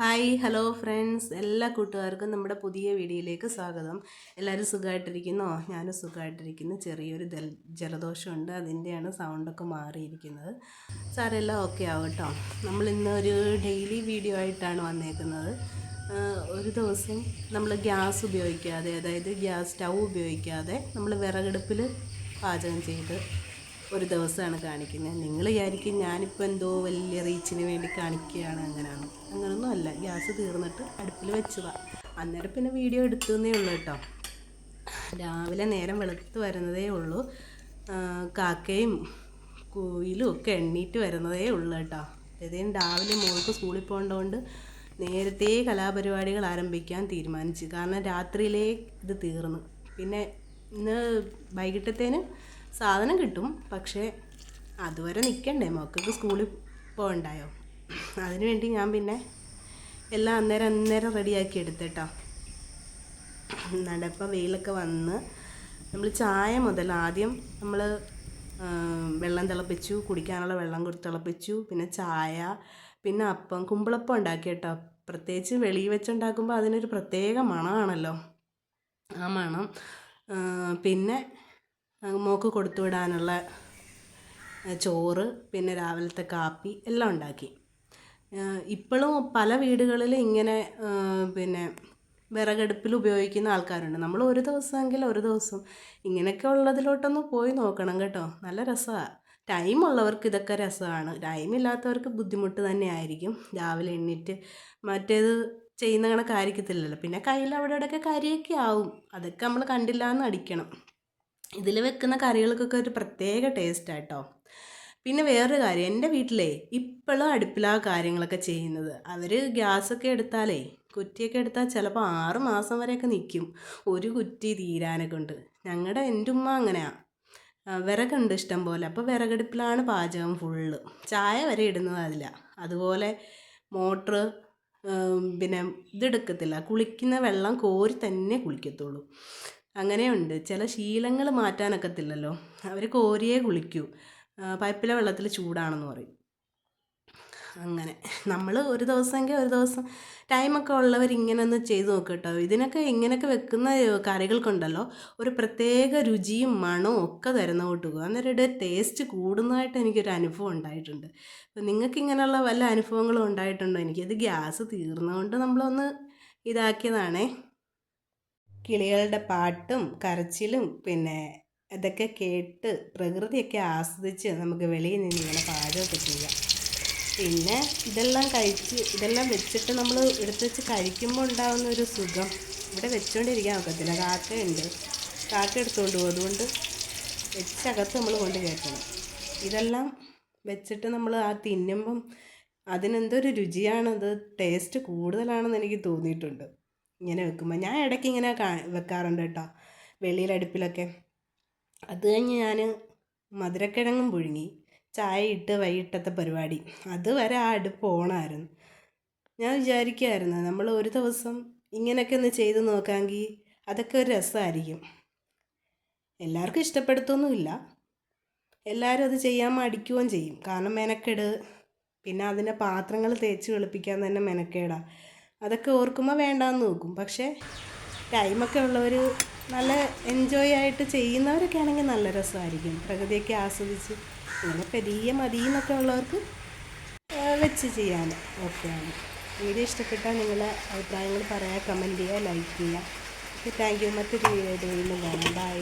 Hi hello friends. എല്ലാ കൂട്ടുകാർക്കും നമ്മുടെ പുതിയ വീഡിയോയിലേക്ക് സ്വാഗതം. എല്ലാവരും സുഖമായിട്ടിരിക്കുന്നോ? ഞാനും സുഖമായിട്ടിരിക്കുന്നു. ചെറിയൊരു ജൽ ജലദോഷമുണ്ട്. അതിന്റെയാണ് സൗണ്ടൊക്കെ മാറിയിരിക്കുന്നത്. സാരെല്ലാം ഓക്കെ ആവട്ടോ നമ്മൾ ഇന്ന് ഒരു ഡെയിലി വീഡിയോ ആയിട്ടാണ് വന്നേക്കുന്നത്. ഒരു ദിവസം നമ്മൾ ഗ്യാസ് ഉപയോഗിക്കാതെ അതായത് ഗ്യാസ് സ്റ്റൗ ഉപയോഗിക്കാതെ നമ്മൾ വിറകടുപ്പിൽ പാചകം ചെയ്ത് ഒരു ദിവസമാണ് കാണിക്കുന്നത്. നിങ്ങൾ വിചാരിക്കും ഞാനിപ്പോൾ എന്തോ വലിയ റീച്ചിന് വേണ്ടി കാണിക്കുകയാണ്. അങ്ങനെയാണ്. അങ്ങനൊന്നും അല്ല. ഗ്യാസ് തീർന്നിട്ട് അടുപ്പിൽ വെച്ചതാണ് അന്നേരം പിന്നെ വീഡിയോ എടുത്തതേ ഉള്ളൂ കേട്ടോ. രാവിലെ നേരം വെളുത്ത് വരുന്നതേ ഉള്ളൂ. കാക്കയും കുയിലും ഒക്കെ എണ്ണീറ്റ് വരുന്നതേ ഉള്ളൂ കേട്ടോ. ഏതെങ്കിലും രാവിലെ മോൾക്ക് സ്കൂളിൽ പോകേണ്ടതുകൊണ്ട് നേരത്തെ കലാപരിപാടികൾ ആരംഭിക്കാൻ തീരുമാനിച്ചു. കാരണം രാത്രിയിലേ ഇത് തീർന്നു. പിന്നെ ഇന്ന് വൈകിട്ടത്തേന് സാധനം കിട്ടും. പക്ഷേ അതുവരെ നിൽക്കണ്ടേ മക്കൾക്ക് സ്കൂളിൽ പോകണ്ടായോ? അതിനു വേണ്ടി ഞാൻ പിന്നെ എല്ലാം അന്നേരം അന്നേരം റെഡിയാക്കി എടുത്തേട്ടോ. നടപ്പം വെയിലൊക്കെ വന്ന് നമ്മൾ ചായ മുതൽ ആദ്യം നമ്മൾ വെള്ളം തിളപ്പിച്ചു കുടിക്കാനുള്ള വെള്ളം കൊടുത്ത് തിളപ്പിച്ചു പിന്നെ ചായ പിന്നെ അപ്പം കുമ്പിളപ്പം ഉണ്ടാക്കി കേട്ടോ പ്രത്യേകിച്ച് വെളിയിൽ വെച്ചുണ്ടാക്കുമ്പോൾ അതിനൊരു പ്രത്യേക മണമാണല്ലോ. ആ മണം പിന്നെ മോക്ക് കൊടുത്തു വിടാനുള്ള ചോറ് പിന്നെ രാവിലത്തെ കാപ്പി എല്ലാം ഉണ്ടാക്കി. ഇപ്പോഴും പല വീടുകളിലും ഇങ്ങനെ പിന്നെ വിറകടുപ്പിൽ ഉപയോഗിക്കുന്ന ആൾക്കാരുണ്ട്. നമ്മൾ ഒരു ദിവസമെങ്കിൽ ഒരു ദിവസം ഇങ്ങനെയൊക്കെ ഉള്ളതിലോട്ടൊന്ന് പോയി നോക്കണം കേട്ടോ. നല്ല രസമാണ് ടൈം ഉള്ളവർക്ക് ഇതൊക്കെ രസമാണ്. ടൈം ഇല്ലാത്തവർക്ക് ബുദ്ധിമുട്ട് തന്നെയായിരിക്കും രാവിലെ എണ്ണീറ്റ് മറ്റേത് ചെയ്യുന്ന കണക്കായിരിക്കത്തില്ലല്ലോ. പിന്നെ കയ്യിൽ അവിടെ ഇവിടെയൊക്കെ കരിയൊക്കെ ആവും. അതൊക്കെ നമ്മൾ കണ്ടില്ല എന്ന് അടിക്കണം. ഇതിൽ വെക്കുന്ന കറികൾക്കൊക്കെ ഒരു പ്രത്യേക ടേസ്റ്റാണ് കേട്ടോ പിന്നെ വേറൊരു കാര്യം എന്റെ വീട്ടിലേ ഇപ്പോഴും അടുപ്പിലാ കാര്യങ്ങളൊക്കെ ചെയ്യുന്നത്. അവർ ഗ്യാസൊക്കെ എടുത്താലേ കുറ്റിയൊക്കെ എടുത്താൽ ചിലപ്പോൾ ആറ് മാസം വരെയൊക്കെ നിൽക്കും ഒരു കുറ്റി തീരാനൊക്കെ ഉണ്ട്. ഞങ്ങളുടെ എന്റെ ഉമ്മ അങ്ങനെയാണ് വിറകുണ്ട് ഇഷ്ടം പോലെ. അപ്പോൾ വിറകടുപ്പിലാണ് പാചകം ഫുള്ള് ചായ വരെ ഇടുന്നത് അതില്ല അതുപോലെ മോട്ടറ് പിന്നെ ഇതെടുക്കത്തില്ല കുളിക്കുന്ന വെള്ളം കോരി തന്നെ കുളിക്കത്തുള്ളൂ. അങ്ങനെയുണ്ട്. ചില ശീലങ്ങൾ മാറ്റാനൊക്കത്തില്ലല്ലോ. അവർ കോരിയേ കുളിക്കൂ. പൈപ്പിലെ വെള്ളത്തിൽ ചൂടാണെന്ന് പറയും. അങ്ങനെ. നമ്മൾ ഒരു ദിവസമെങ്കിൽ ഒരു ദിവസം ടൈമൊക്കെ ഉള്ളവർ ഇങ്ങനെ ഒന്ന് ചെയ്ത് നോക്കുക കേട്ടോ ഇതിനൊക്കെ ഇങ്ങനെയൊക്കെ വെക്കുന്ന കറികൾക്കുണ്ടല്ലോ. ഒരു പ്രത്യേക രുചിയും മണവും ഒക്കെ തരുന്ന കൂട്ടുക. അന്നേരം ടേസ്റ്റ് കൂടുന്നതായിട്ട് എനിക്കൊരു അനുഭവം ഉണ്ടായിട്ടുണ്ട്. അപ്പം നിങ്ങൾക്ക് ഇങ്ങനെയുള്ള വല്ല അനുഭവങ്ങളും ഉണ്ടായിട്ടുണ്ടോ? എനിക്കത് ഗ്യാസ് തീർന്നുകൊണ്ട് നമ്മളൊന്ന് ഇതാക്കിയതാണേ. കിളികളുടെ പാട്ടും കരച്ചിലും പിന്നെ ഇതൊക്കെ കേട്ട് പ്രകൃതിയൊക്കെ ആസ്വദിച്ച് നമുക്ക് വെളിയിൽ നിന്ന് ഇങ്ങനെ പാചകമൊക്കെ ചെയ്യാം. പിന്നെ ഇതെല്ലാം കഴിച്ച് ഇതെല്ലാം വെച്ചിട്ട് നമ്മൾ എടുത്ത് വെച്ച് കഴിക്കുമ്പോൾ ഉണ്ടാകുന്ന ഒരു സുഖം. ഇവിടെ വെച്ചുകൊണ്ടിരിക്കാൻ ഒക്കത്തില്ല. കാക്കയുണ്ട്. കാക്ക എടുത്തുകൊണ്ട് പോകും. അതുകൊണ്ട് വെച്ചകത്ത് നമ്മൾ കൊണ്ട് കയറ്റണം. ഇതെല്ലാം വെച്ചിട്ട് നമ്മൾ ആ തിന്നുമ്പം അതിനെന്തൊരു രുചിയാണത്? ടേസ്റ്റ് കൂടുതലാണെന്ന് എനിക്ക് തോന്നിയിട്ടുണ്ട്. ഇങ്ങനെ വെക്കുമ്പോൾ ഞാൻ ഇടയ്ക്ക് ഇങ്ങനെ വെക്കാറുണ്ട് കേട്ടോ. വെളിയിൽ അടുപ്പിലൊക്കെ. അത് കഴിഞ്ഞ് ഞാൻ മധുരക്കിഴങ്ങും പുഴുങ്ങി. ചായ ഇട്ട് വൈകിട്ടത്തെ പരിപാടി. അതുവരെ ആ അടുപ്പ് ഓണായിരുന്നു. ഞാൻ വിചാരിക്കുമായിരുന്നു നമ്മൾ ഒരു ദിവസം ഇങ്ങനെയൊക്കെ ഒന്ന് ചെയ്ത് നോക്കാമെങ്കിൽ അതൊക്കെ ഒരു രസമായിരിക്കും. എല്ലാവർക്കും ഇഷ്ടപ്പെടുത്തൊന്നുമില്ല. എല്ലാവരും അത് ചെയ്യാൻ മടിക്കുകയും ചെയ്യും. കാരണം മെനക്കെട്. പിന്നെ അതിന്റെ പാത്രങ്ങൾ തേച്ച് വെളുപ്പിക്കാൻ തന്നെ മെനക്കേടാ. അതൊക്കെ ഓർക്കുമ്പോൾ വേണ്ടാന്ന് നോക്കും. പക്ഷേ ടൈമൊക്കെ ഉള്ളവർ നല്ല എൻജോയ് ആയിട്ട് ചെയ്യുന്നവരൊക്കെ ആണെങ്കിൽ നല്ല രസമായിരിക്കും. പ്രകൃതിയൊക്കെ ആസ്വദിച്ച് ഇങ്ങനെ പെരിയ മതി എന്നൊക്കെ ഉള്ളവർക്ക് വെച്ച് ചെയ്യാൻ ഓക്കെയാണ് വീഡിയോ ഇഷ്ടപ്പെട്ടാൽ നിങ്ങളെ അഭിപ്രായങ്ങൾ പറയാം കമന്റ് ചെയ്യുക ലൈക്ക് ചെയ്യുക താങ്ക് യു മറ്റൊരു വീഡിയോ കാണാം. ബൈ